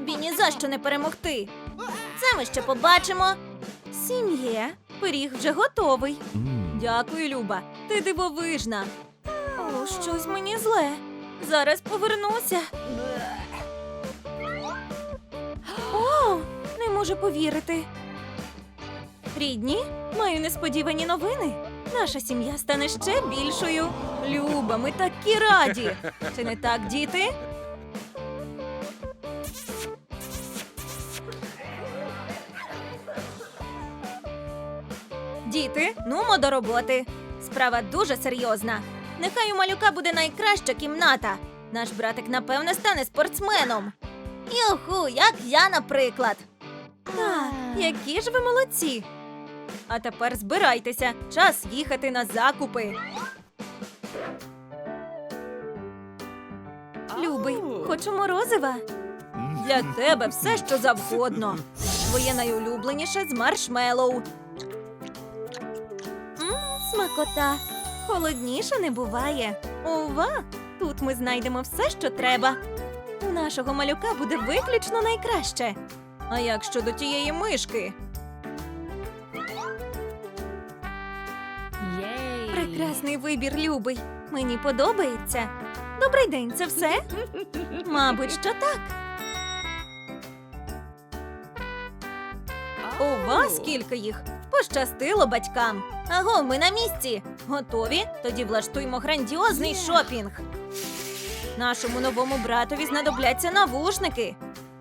Тобі ні за що не перемогти. Це ми ще побачимо. Сім'є, пиріг вже готовий. Дякую, Люба. Ти дивовижна. О, щось мені зле. Зараз повернуся. О, не можу повірити. Рідні, маю несподівані новини. Наша сім'я стане ще більшою. Люба, ми такі раді. Чи не так, діти? Діти, нумо до роботи. Справа дуже серйозна. Нехай у малюка буде найкраща кімната. Наш братик, напевне, стане спортсменом. Юху, як я, наприклад. Так, які ж ви молодці. А тепер збирайтеся. Час їхати на закупи. Любий, хочу морозива. Для тебе все, що завгодно. Твоє найулюбленіше з маршмеллоу. Смакота. Холодніше не буває. Ова! Тут ми знайдемо все, що треба. У нашого малюка буде виключно найкраще. А як щодо тієї мишки? Єй! Прекрасний вибір, любий. Мені подобається. Добрий день, це все? Мабуть, що так. У вас скільки їх? Пощастило батькам. Аго, ми на місці. Готові? Тоді влаштуємо грандіозний шопінг. Нашому новому братові знадобляться навушники.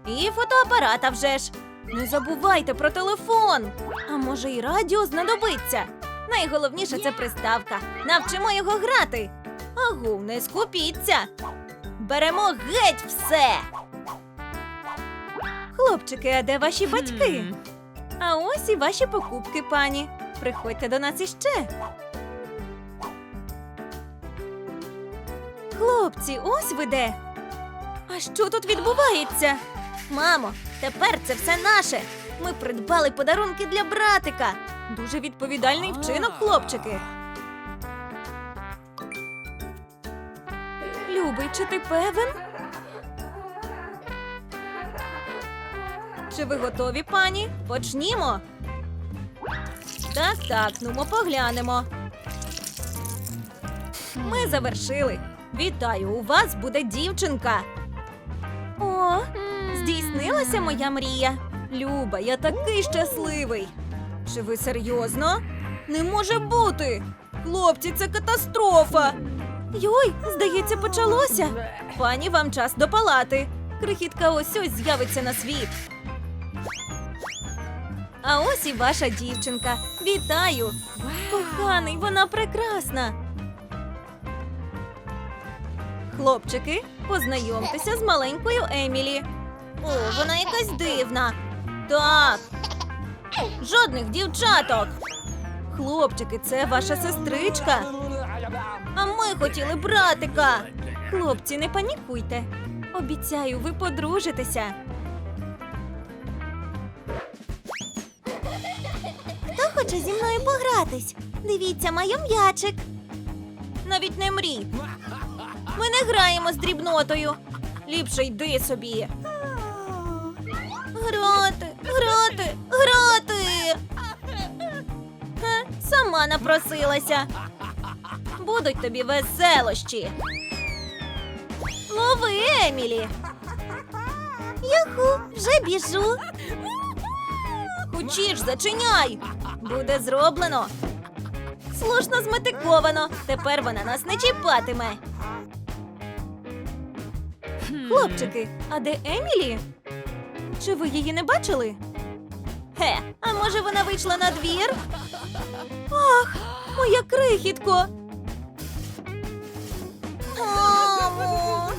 І фотоапарата вже ж. Не забувайте про телефон. А може, і радіо знадобиться. Найголовніше це приставка. Навчимо його грати. Агу, не скупіться. Беремо геть все. Хлопчики, а де ваші батьки? А ось і ваші покупки, пані. Приходьте до нас іще. Хлопці, ось ви де. А що тут відбувається? Мамо, тепер це все наше. Ми придбали подарунки для братика. Дуже відповідальний вчинок, хлопчики. Любий, чи ти певен? Чи ви готові, пані? Почнімо. Так, так, ну ми поглянемо. Ми завершили. Вітаю, у вас буде дівчинка. О, здійснилася моя мрія. Люба, я такий щасливий. Чи ви серйозно? Не може бути. Хлопці, це катастрофа. Йой, здається, почалося. Пані, вам час до палати. Крихітка ось ось з'явиться на світ. А ось і ваша дівчинка. Вітаю! Коханий, вона прекрасна. Хлопчики, познайомтеся з маленькою Емілі. О, вона якась дивна. Так. Жодних дівчаток. Хлопчики, це ваша сестричка. А ми хотіли братика. Хлопці, не панікуйте. Обіцяю, ви подружитеся. Хоче зі мною погратись? Дивіться, маю м'ячик. Навіть не мрій. Ми не граємо з дрібнотою. Ліпше йди собі. Грати, грати, грати. Сама напросилася. Будуть тобі веселощі. Лови, Емілі. Юху, вже біжу. Хочеш, зачиняй. Буде зроблено. Слушно зметиковано. Тепер вона нас не чіпатиме. Хлопчики, а де Емілі? Чи ви її не бачили? Ге, а може вона вийшла на двір? Ах, моя крихітко. Мамо.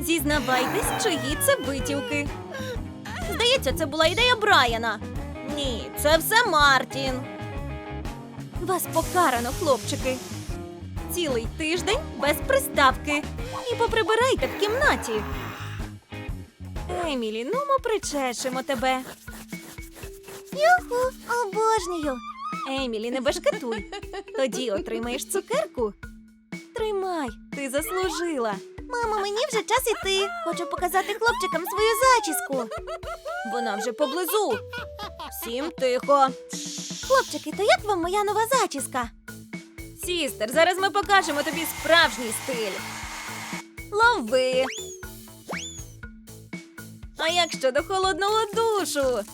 Зізнавайтесь, чиї це витівки. Здається, це була ідея Брайана. Ні, це все Мартін. Вас покарано, хлопчики. Цілий тиждень без приставки. І поприбирайте в кімнаті. Емілі, ну ми причешемо тебе. Юху, обожнюю. Емілі, не бешкетуй. Тоді отримаєш цукерку. Тримай, ти заслужила. Мамо, мені вже час іти. Хочу показати хлопчикам свою зачіску. Вона вже поблизу. Всім тихо. Хлопчики, то як вам моя нова зачіска? Сістер, зараз ми покажемо тобі справжній стиль. Лови. А як щодо холодного душу?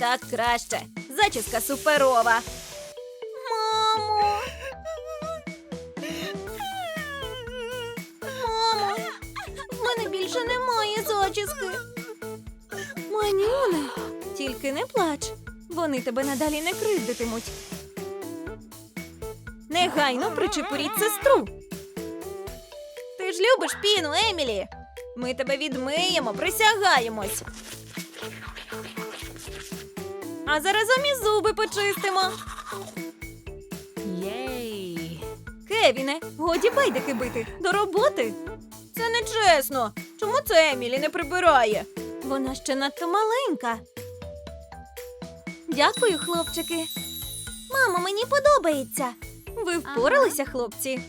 Так краще. Зачіска суперова. Манюне, тільки не плач. Вони тебе надалі не кривдитимуть. Негайно причепуріть сестру. Ти ж любиш піну, Емілі. Ми тебе відмиємо, присягаємось. А заразом і зуби почистимо. Єй! Кевіне, годі байдики бити до роботи. Це не чесно. Чому це Емілі не прибирає? Вона ще надто маленька. Дякую, хлопчики. Мамо, мені подобається. Ви впоралися, хлопці.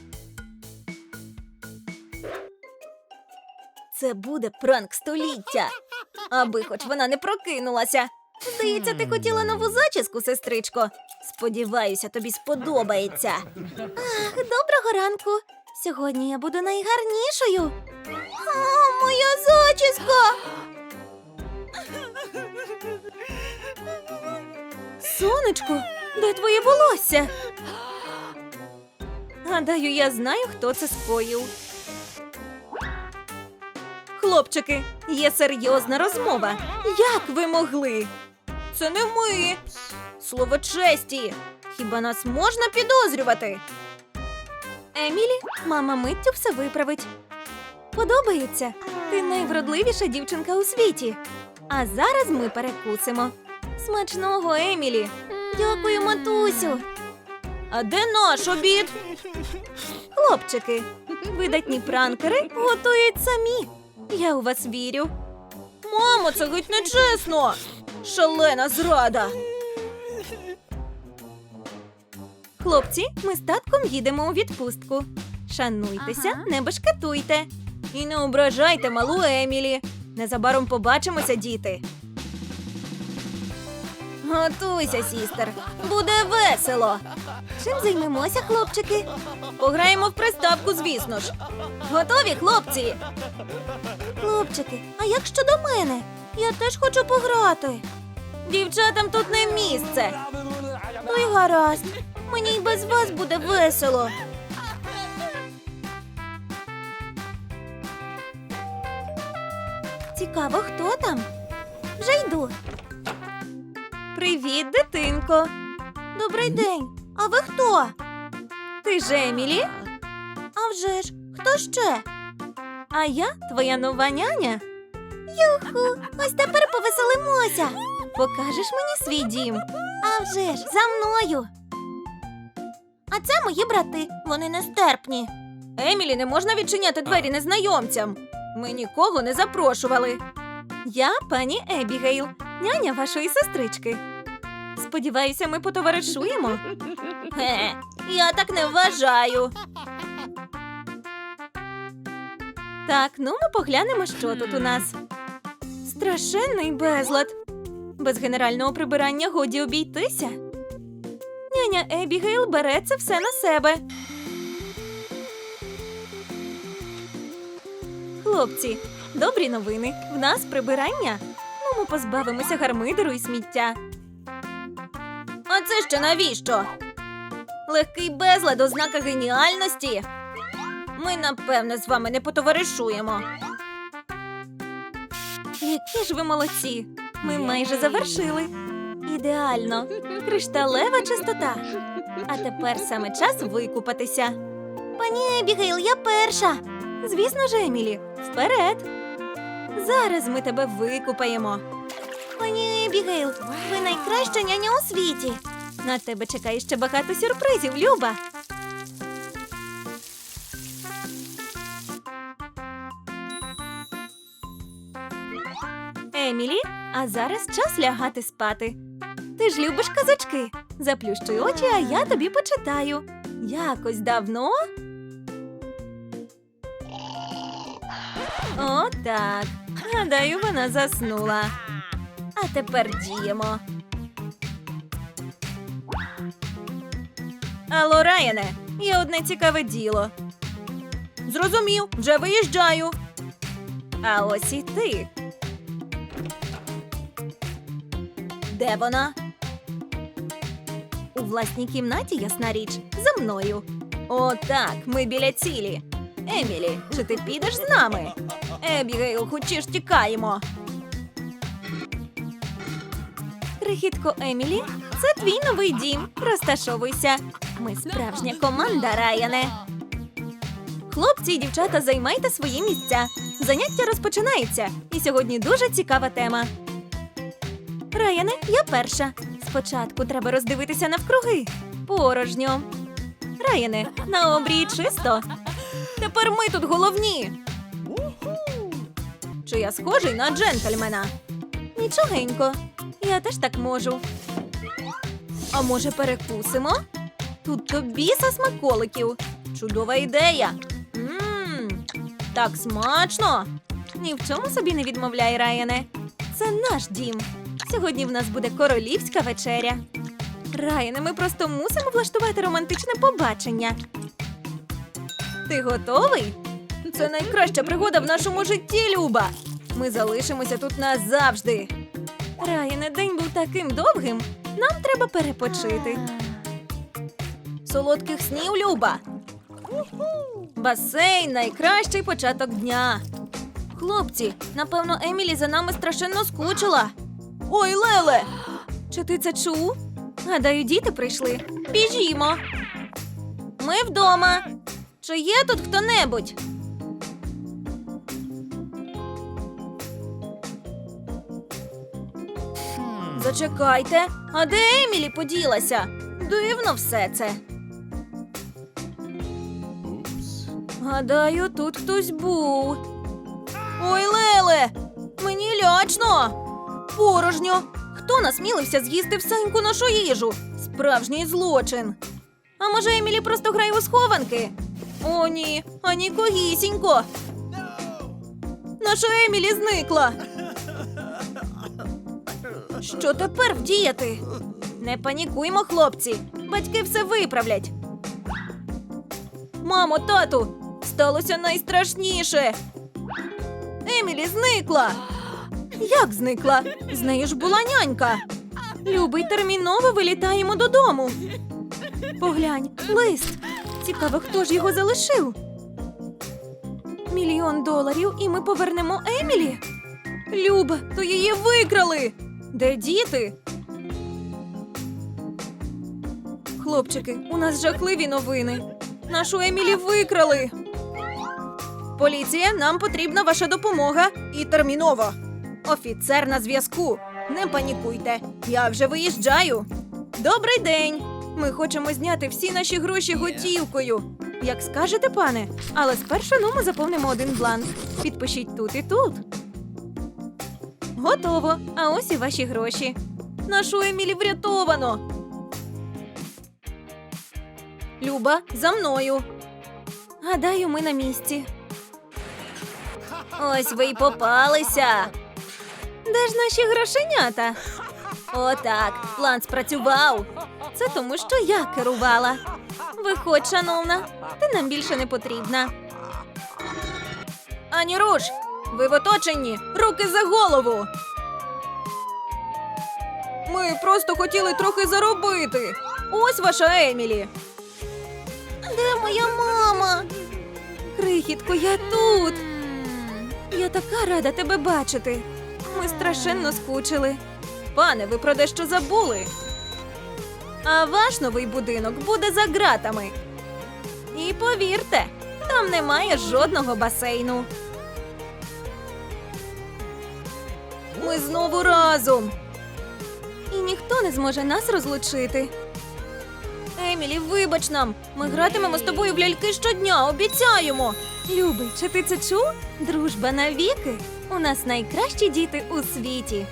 Це буде пранк століття. Аби хоч вона не прокинулася. Здається, ти хотіла нову зачіску, сестричко. Сподіваюся, тобі сподобається. Ах, доброго ранку. Сьогодні я буду найгарнішою. О, моя зачіска. Сонечко, де твоє волосся? Гадаю, я знаю, хто це скоїв. Хлопчики, є серйозна розмова. Як ви могли? Це не ми. Слово честі. Хіба нас можна підозрювати? Емілі, мама миттю все виправить. Подобається. Ти найвродливіша дівчинка у світі. А зараз ми перекусимо. Смачного, Емілі. Дякую, матусю. А де наш обід? Хлопчики, видатні пранкери готують самі. Я у вас вірю. Мамо, це геть нечесно. Шалена зрада. Хлопці, ми з татком їдемо у відпустку. Шануйтеся, Ага. не бешкетуйте. І не ображайте малу Емілі. Незабаром побачимося, діти. Готуйся, сістер. Буде весело. Чим займемося, хлопчики? Пограємо в приставку, звісно ж. Готові, хлопці? Хлопчики, а як щодо мене? Я теж хочу пограти. Дівчатам тут не місце. Ну і гаразд. Мені й без вас буде весело. Цікаво, хто там? Вже йду. Привіт, дитинко. Добрий день. А ви хто? Ти ж Емілі? А вже ж, хто ще? А я твоя нова няня. Юху, ось тепер повеселимося. Покажеш мені свій дім. А вже ж, за мною. А це мої брати, вони нестерпні. Емілі, не можна відчиняти двері незнайомцям. Ми нікого не запрошували. Я пані Ебігейл, няня вашої сестрички. Сподіваюся, ми потоваришуємо. Ге, я так не вважаю. Так, ну ми поглянемо, що тут у нас. Страшенний безлад. Без генерального прибирання годі обійтися. Няня Ебігейл бере це все на себе. Хлопці, добрі новини. В нас прибирання. Ну, ми позбавимося гармидеру і сміття. А це ще навіщо? Легкий безлад ознака геніальності. Ми, напевне, з вами не потоваришуємо. Які ж ви молодці! Ми майже завершили. Ідеально. Кришталева чистота. А тепер саме час викупатися. Пані Ебігейл, я перша. Звісно ж, Емілі, вперед. Зараз ми тебе викупаємо. Пані Ебігейл, ви найкраща няня у світі. На тебе чекає ще багато сюрпризів, Люба. Емілі, а зараз час лягати спати. Ти ж любиш казочки. Заплющуй очі, а я тобі почитаю. Якось давно. О, так. Гадаю, вона заснула. А тепер діємо. Алло, Райане, є одне цікаве діло. Зрозумів, вже виїжджаю. А ось і ти. Де вона? У власній кімнаті, ясна річ, за мною. О, так, ми біля цілі. Емілі, чи ти підеш з нами? Ебігейл, хочеш тікаємо. Крихітко Емілі, це твій новий дім. Розташовуйся. Ми справжня команда, Раяне. Хлопці і дівчата, займайте свої місця. Заняття розпочинається, і сьогодні дуже цікава тема. Раяне, я перша. Спочатку треба роздивитися навкруги. Порожньо. Раяне, на обрії чисто. Тепер ми тут головні. Чи я схожий на джентльмена? Нічогенько. Я теж так можу. А може перекусимо? Тут то біса смаколиків. Чудова ідея. Мм, так смачно. Ні в чому собі не відмовляй, Раяне. Це наш дім. Сьогодні в нас буде королівська вечеря. Раяне, ми просто мусимо влаштувати романтичне побачення. Ти готовий? Це найкраща пригода в нашому житті, Люба. Ми залишимося тут назавжди. Раяне, день був таким довгим. Нам треба перепочити. Солодких снів, Люба. Басейн найкращий початок дня. Хлопці, напевно, Емілі за нами страшенно скучила. Ой, Леле! Чи ти це чув? Гадаю, діти прийшли. Біжімо. Ми вдома. Чи є тут хто-небудь? Зачекайте, а де Емілі поділася? Дивно все це. Гадаю, тут хтось був. Ой, Леле! Мені лячно! Порожньо! Хто насмілився з'їсти всеньку нашу їжу? Справжній злочин. А може, Емілі просто грає у схованки? О, ні, а нікогісінько. Наша Емілі зникла. Що тепер вдіяти? Не панікуймо, хлопці. Батьки все виправлять. Мамо, тату, сталося найстрашніше. Емілі зникла. Як зникла? З нею ж була нянька. Любий, терміново вилітаємо додому. Поглянь, лист. Цікаво, хто ж його залишив. Мільйон доларів, і ми повернемо Емілі. Люба, то її викрали. Де діти? Хлопчики, у нас жахливі новини. Нашу Емілі викрали. Поліція, нам потрібна ваша допомога і терміново. Офіцер на зв'язку. Не панікуйте. Я вже виїжджаю. Добрий день. Ми хочемо зняти всі наші гроші готівкою. Як скажете, пане, але спершу ну, ми заповнимо один бланк. Підпишіть тут і тут. Готово. А ось і ваші гроші. Нашу Емілі врятовано. Люба, за мною. Гадаю, ми на місці. Ось ви й попалися. Де ж наші грошенята? Отак, план спрацював. Це тому, що я керувала. Виходь, шановна, ти нам більше не потрібна. Ані руш! Ви в оточенні! Руки за голову! Ми просто хотіли трохи заробити. Ось ваша Емілі. Де моя мама? Крихітко, я тут. Я така рада тебе бачити. Ми страшенно скучили. Пане, ви про дещо забули. А ваш новий будинок буде за ґратами. І повірте, там немає жодного басейну. Ми знову разом. І ніхто не зможе нас розлучити. Емілі, вибач нам. Ми гратимемо з тобою в ляльки щодня, обіцяємо. Любий, чи ти це чув? Дружба навіки. У нас найкращі діти у світі.